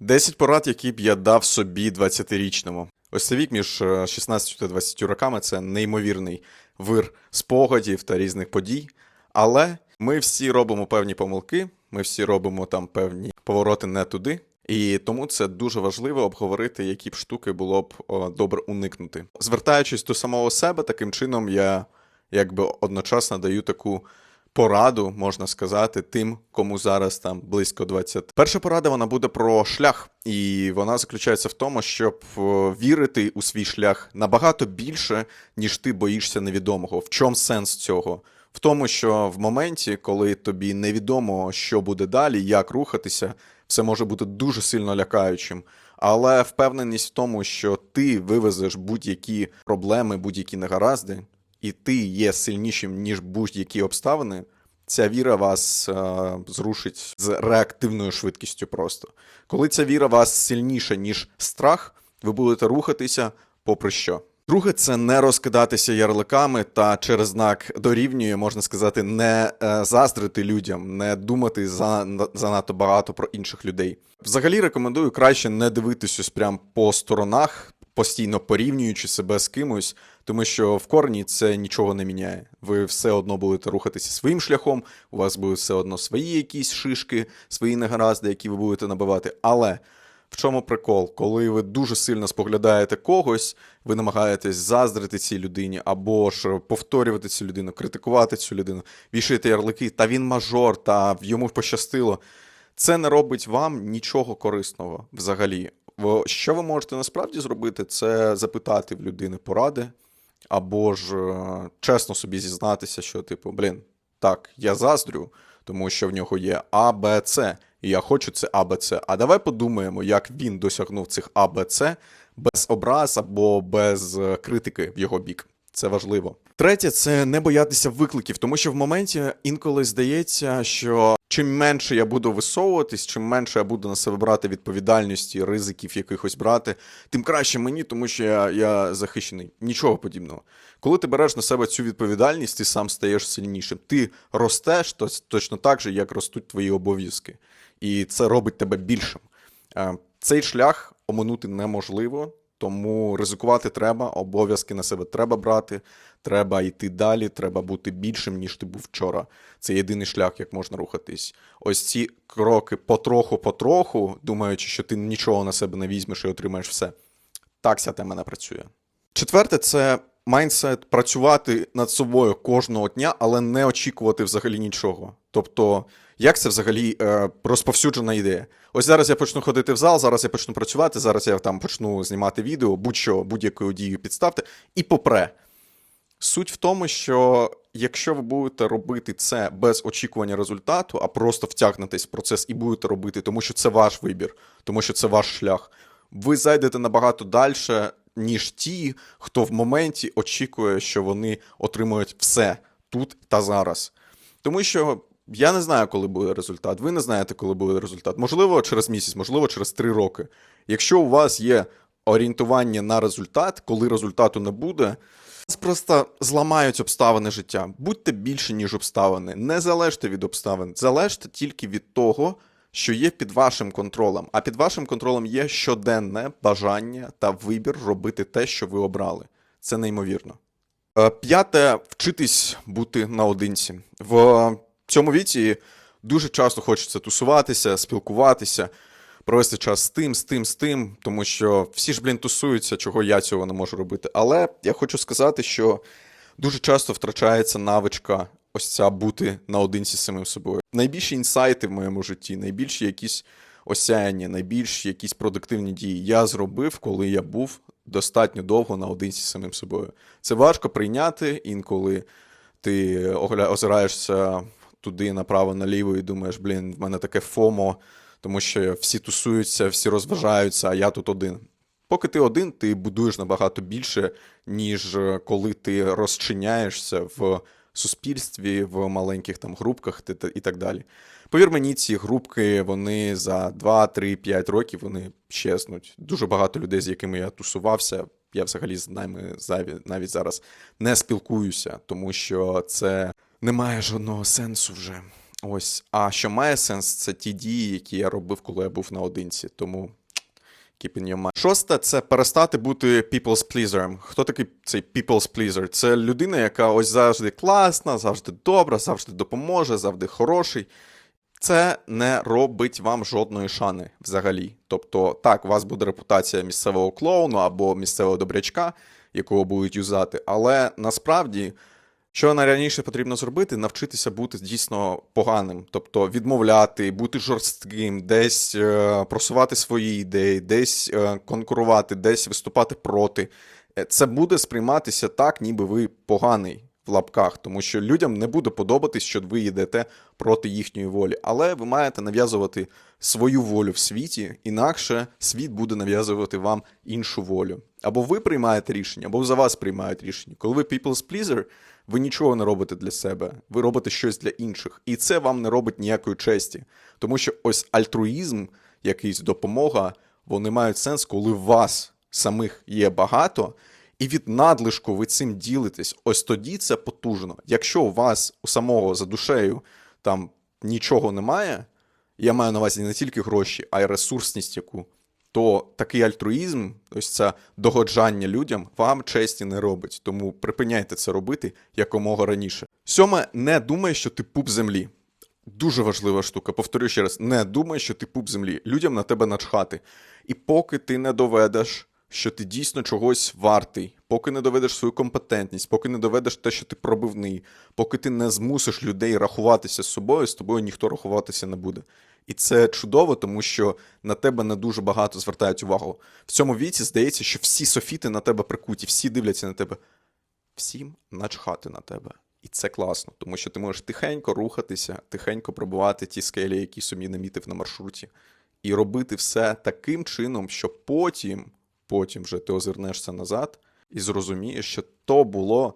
10 порад, які б я дав собі 20-річному. Ось цей вік між е, 16 та 20 роками це неймовірний вир спогадів та різних подій. Але ми всі робимо певні помилки, ми всі робимо там певні повороти не туди. І тому це дуже важливо обговорити, які б штуки було б добре уникнути. Звертаючись до самого себе, таким чином я якби одночасно даю таку пораду, можна сказати, тим, кому зараз там близько 20. Перша порада вона буде про шлях, і вона заключається в тому, щоб е, вірити у свій шлях набагато більше, ніж ти боїшся невідомого. В чому сенс цього? В тому, що в моменті, коли тобі невідомо, що буде далі, як рухатися, все може бути дуже сильно лякаючим. Але впевненість в тому, що ти вивезеш будь-які проблеми, будь-які негаразди, і ти є сильнішим, ніж будь-які обставини, ця віра вас е, зрушить з реактивною швидкістю просто. Коли ця віра вас сильніша, ніж страх, ви будете рухатися попри що. Друге, це не розкидатися ярликами та через знак дорівнює, можна сказати, не е, заздрити людям, не думати за, занадто багато про інших людей. Взагалі рекомендую краще не дивитися прям по сторонах, постійно порівнюючи себе з кимось, тому що в корні це нічого не міняє. Ви все одно будете рухатися своїм шляхом, у вас будуть все одно свої якісь шишки, свої негаразди, які ви будете набивати. Але в чому прикол? Коли ви дуже сильно споглядаєте когось, ви намагаєтесь заздрити цій людині, або ж повторювати цю людину, критикувати цю людину, вішаєте ярлики, та він мажор, та йому пощастило. Це не робить вам нічого корисного взагалі. Що ви можете насправді зробити, це запитати в людини поради, або ж е, чесно собі зізнатися, що, типу, блін, так, я заздрю, тому що в нього є А, Б, С, і я хочу це А, Б, С. А давай подумаємо, як він досягнув цих А, Б, С без образ або без е, критики в його бік. Це важливо. Третє це не боятися викликів, тому що в моменті інколи здається, що чим менше я буду висовуватись, чим менше я буду на себе брати відповідальності, ризиків якихось брати, тим краще мені, тому що я, я захищений. Нічого подібного. Коли ти береш на себе цю відповідальність, ти сам стаєш сильнішим. Ти ростеш то- точно так же, як ростуть твої обов'язки. І це робить тебе більшим. Е, Цей шлях оминути неможливо, тому ризикувати треба, обов'язки на себе треба брати, треба йти далі, треба бути більшим, ніж ти був вчора. Це єдиний шлях, як можна рухатись. Ось ці кроки потроху-потроху, думаючи, що ти нічого на себе не візьмеш і отримаєш все. Так ця тема не працює. Четверте, це майндсет працювати над собою кожного дня, але не очікувати взагалі нічого. Тобто, як це взагалі е, розповсюджена ідея? Ось зараз я почну ходити в зал, зараз я почну працювати, зараз я там почну знімати відео, будь-що, будь-якою дією підставте, і попре. Суть в тому, що якщо ви будете робити це без очікування результату, а просто втягнетесь в процес і будете робити, тому що це ваш вибір, тому що це ваш шлях, ви зайдете набагато далі, ніж ті, хто в моменті очікує, що вони отримують все тут та зараз. Тому що я не знаю, коли буде результат. Ви не знаєте, коли буде результат. Можливо, через місяць, можливо, через три роки. Якщо у вас є орієнтування на результат, коли результату не буде, вас просто зламають обставини життя. Будьте більше, ніж обставини. Не залежте від обставин, залежте тільки від того, що є під вашим контролем. А під вашим контролем є щоденне бажання та вибір робити те, що ви обрали. Це неймовірно. Е, П'яте вчитись бути наодинці. В цьому віці дуже часто хочеться тусуватися, спілкуватися, провести час з тим, з тим, з тим, тому що всі ж, блін, тусуються, чого я цього не можу робити. Але я хочу сказати, що дуже часто втрачається навичка ось ця бути наодинці з самим собою. Найбільші інсайти в моєму житті, найбільші якісь осяяння, найбільш якісь продуктивні дії я зробив, коли я був достатньо довго наодинці з самим собою. Це важко прийняти інколи ти озираєшся туди направо наліво і думаєш, блін, в мене таке фомо, тому що всі тусуються, всі розважаються, а я тут один. Поки ти один, ти будуєш набагато більше, ніж е, коли ти розчиняєшся в суспільстві, в маленьких там групках і так далі. Повір мені, ці групки, вони за 2, 3, 5 років вони щезнуть. Дуже багато людей, з якими я тусувався, я взагалі з ними навіть зараз не спілкуюся, тому що це не має жодного сенсу вже. Ось, а що має сенс, це ті дії, які я робив, коли я був наодинці. Тому keep your mind. Шосте це перестати бути people's pleaser. Хто такий цей people's pleaser? Це людина, яка ось завжди класна, завжди добра, завжди допоможе, завжди хороший. Це не робить вам жодної шани взагалі. Тобто, так, у вас буде репутація місцевого клоуну або місцевого добрячка, якого будуть юзати, але насправді. Що найраніше потрібно зробити, навчитися бути дійсно поганим, тобто відмовляти, бути жорстким, десь е, просувати свої ідеї, десь е, конкурувати, десь виступати проти. Е, Це буде сприйматися так, ніби ви поганий в лапках, тому що людям не буде подобатись, що ви йдете проти їхньої волі. Але ви маєте нав'язувати свою волю в світі, інакше світ буде нав'язувати вам іншу волю. Або ви приймаєте рішення, або за вас приймають рішення. Коли ви people's pleaser, ви нічого не робите для себе, ви робите щось для інших. І це вам не робить ніякої честі. Тому що ось альтруїзм, якийсь допомога, вони мають сенс, коли вас самих є багато, і від надлишку ви цим ділитесь. Ось тоді це потужно. Якщо у вас у самого за душею там нічого немає, я маю на увазі не тільки гроші, а й ресурсність яку, то такий альтруїзм, ось це догоджання людям, вам честі не робить. Тому припиняйте це робити якомога раніше. Сьоме, не думай, що ти пуп землі. Дуже важлива штука. Повторю ще раз: не думай, що ти пуп землі. Людям на тебе начхати. І поки ти не доведеш, що ти дійсно чогось вартий, поки не доведеш свою компетентність, поки не доведеш те, що ти пробивний, поки ти не змусиш людей рахуватися з собою, з тобою ніхто рахуватися не буде. І це чудово, тому що на тебе не дуже багато звертають увагу. В цьому віці здається, що всі софіти на тебе прикуті, всі дивляться на тебе. Всім начхати на тебе. І це класно, тому що ти можеш тихенько рухатися, тихенько пробувати ті скелі, які собі намітив на маршруті, і робити все таким чином, що потім, потім вже ти озирнешся назад і зрозумієш, що то було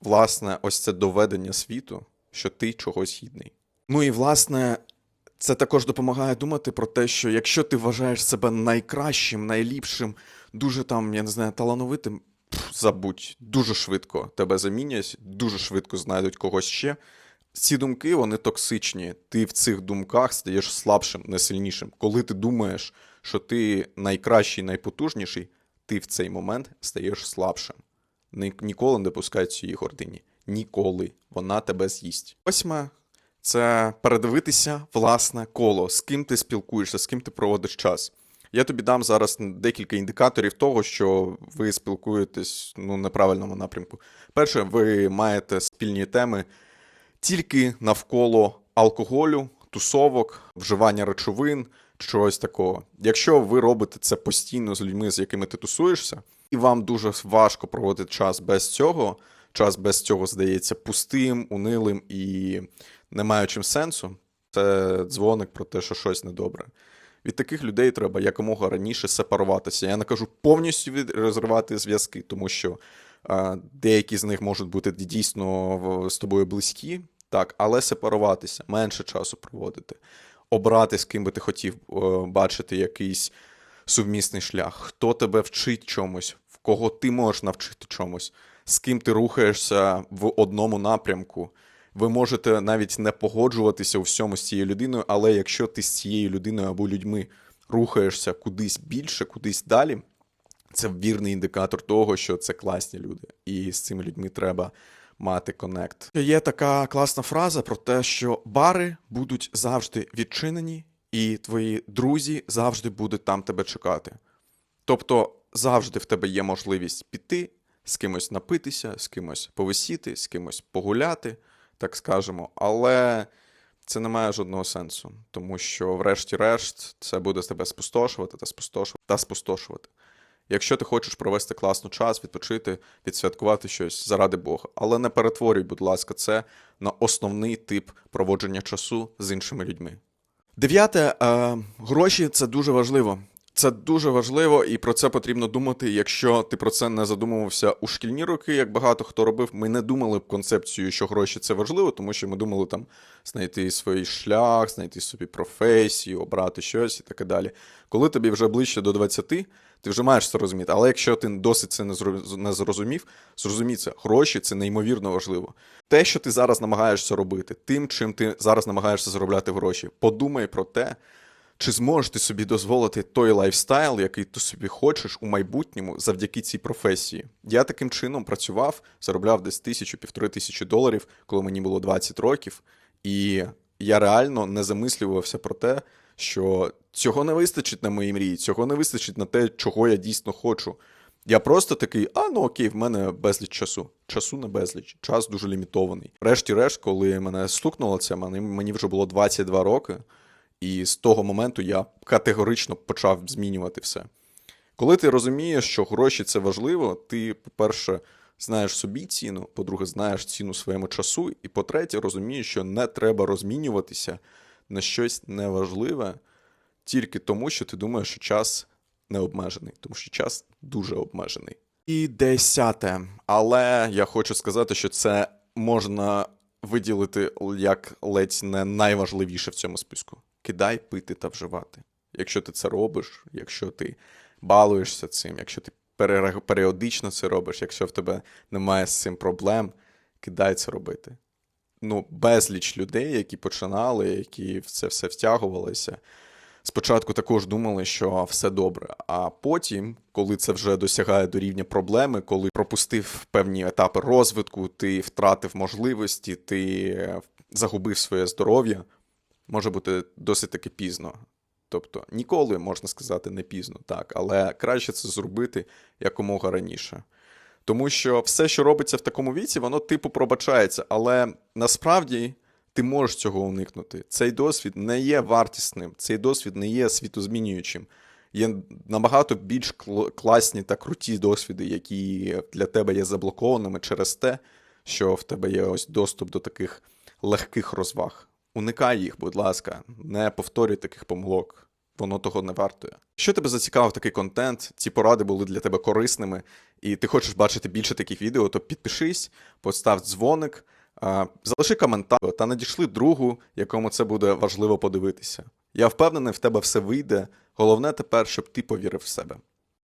власне ось це доведення світу, що ти чогось гідний. Ну і власне. Це також допомагає думати про те, що якщо ти вважаєш себе найкращим, найліпшим, дуже там, я не знаю, талановитим, забудь, дуже швидко тебе замінять, дуже швидко знайдуть когось ще. Ці думки вони токсичні. Ти в цих думках стаєш слабшим, не сильнішим. Коли ти думаєш, що ти найкращий, найпотужніший, ти в цей момент стаєш слабшим. Ні- Ніколи не допускай цієї гордині. Ніколи. Вона тебе з'їсть. Восьме це передивитися власне коло, з ким ти спілкуєшся, з ким ти проводиш час. Я тобі дам зараз декілька індикаторів того, що ви спілкуєтесь ну, в неправильному напрямку. Перше, ви маєте спільні теми тільки навколо алкоголю, тусовок, вживання речовин, чогось такого. Якщо ви робите це постійно з людьми, з якими ти тусуєшся, і вам дуже важко проводити час без цього, час без цього здається пустим, унилим і не маючим сенсу, це дзвоник про те, що щось недобре. Від таких людей треба якомога раніше сепаруватися. Я не кажу повністю розривати зв'язки, тому що е, деякі з них можуть бути дійсно з тобою близькі, так, але сепаруватися, менше часу проводити, обрати, з ким би ти хотів е, бачити якийсь сумісний шлях, хто тебе вчить чомусь, в кого ти можеш навчити чомусь, з ким ти рухаєшся в одному напрямку. Ви можете навіть не погоджуватися у всьому з цією людиною, але якщо ти з цією людиною або людьми рухаєшся кудись більше, кудись далі, це вірний індикатор того, що це класні люди, і з цими людьми треба мати коннект. Є така класна фраза про те, що бари будуть завжди відчинені, і твої друзі завжди будуть там тебе чекати. Тобто завжди в тебе є можливість піти, з кимось напитися, з кимось повисіти, з кимось погуляти, так скажемо, але це не має жодного сенсу, тому що, врешті-решт, це буде тебе спустошувати та спустошувати та спустошувати. Якщо ти хочеш провести класно час, відпочити, відсвяткувати щось заради Бога, але не перетворюй, будь ласка, це на основний тип проводження часу з іншими людьми. Дев'яте, е, гроші це дуже важливо. Це дуже важливо, і про це потрібно думати. Якщо ти про це не задумувався у шкільні роки, як багато хто робив, ми не думали б концепцію, що гроші це важливо, тому що ми думали там знайти свій шлях, знайти собі професію, обрати щось і таке далі. Коли тобі вже ближче до 20, ти вже маєш це розуміти. Але якщо ти досить це не зро- не зрозумів, зрозумій це, гроші це неймовірно важливо. Те, що ти зараз намагаєшся робити, тим, чим ти зараз намагаєшся заробляти гроші, подумай про те, чи зможеш ти собі дозволити той лайфстайл, який ти собі хочеш у майбутньому завдяки цій професії? Я таким чином працював, заробляв десь тисячу, півтори тисячі доларів, коли мені було 20 років, і я реально не замислювався про те, що цього не вистачить на моїй мрії, цього не вистачить на те, чого я дійсно хочу. Я просто такий, а ну окей, в мене безліч часу. Часу не безліч, час дуже лімітований. Решті-решт, коли мене стукнуло це, мені вже було 22 роки. І з того моменту я категорично почав змінювати все. Коли ти розумієш, що гроші це важливо, ти, по-перше, знаєш собі ціну, по-друге, знаєш ціну своєму часу, і по-третє, розумієш, що не треба розмінюватися на щось неважливе тільки тому, що ти думаєш, що час не обмежений, тому що час дуже обмежений. І десяте. Але я хочу сказати, що це можна виділити як ледь не найважливіше в цьому списку. Кидай пити та вживати. Якщо ти це робиш, якщо ти балуєшся цим, якщо ти періодично це робиш, якщо в тебе немає з цим проблем, кидай це робити. Ну, безліч людей, які починали, які в це все втягувалися, спочатку також думали, що все добре. А потім, коли це вже досягає до рівня проблеми, коли пропустив певні етапи розвитку, ти втратив можливості, ти е, загубив своє здоров'я, може бути досить таки пізно. Тобто ніколи можна сказати не пізно, так, але краще це зробити якомога раніше. Тому що все, що робиться в такому віці, воно типу пробачається, але насправді ти можеш цього уникнути. Цей досвід не є вартісним, цей досвід не є світозмінюючим. Є набагато більш класні та круті досвіди, які для тебе є заблокованими через те, що в тебе є ось доступ до таких легких розваг. Уникай їх, будь ласка, не повторюй таких помилок. Воно того не вартує. Що тебе зацікавив такий контент, ці поради були для тебе корисними, і ти хочеш бачити більше таких відео, то підпишись, постав дзвоник, залиши коментар та надішли другу, якому це буде важливо подивитися. Я впевнений, в тебе все вийде. Головне тепер, щоб ти повірив в себе.